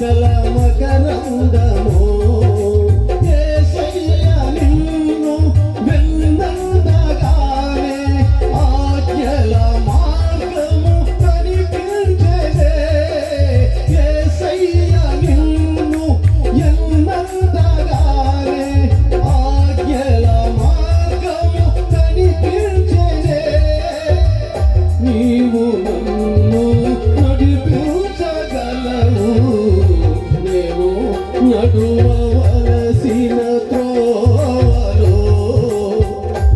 సకల మకరందమో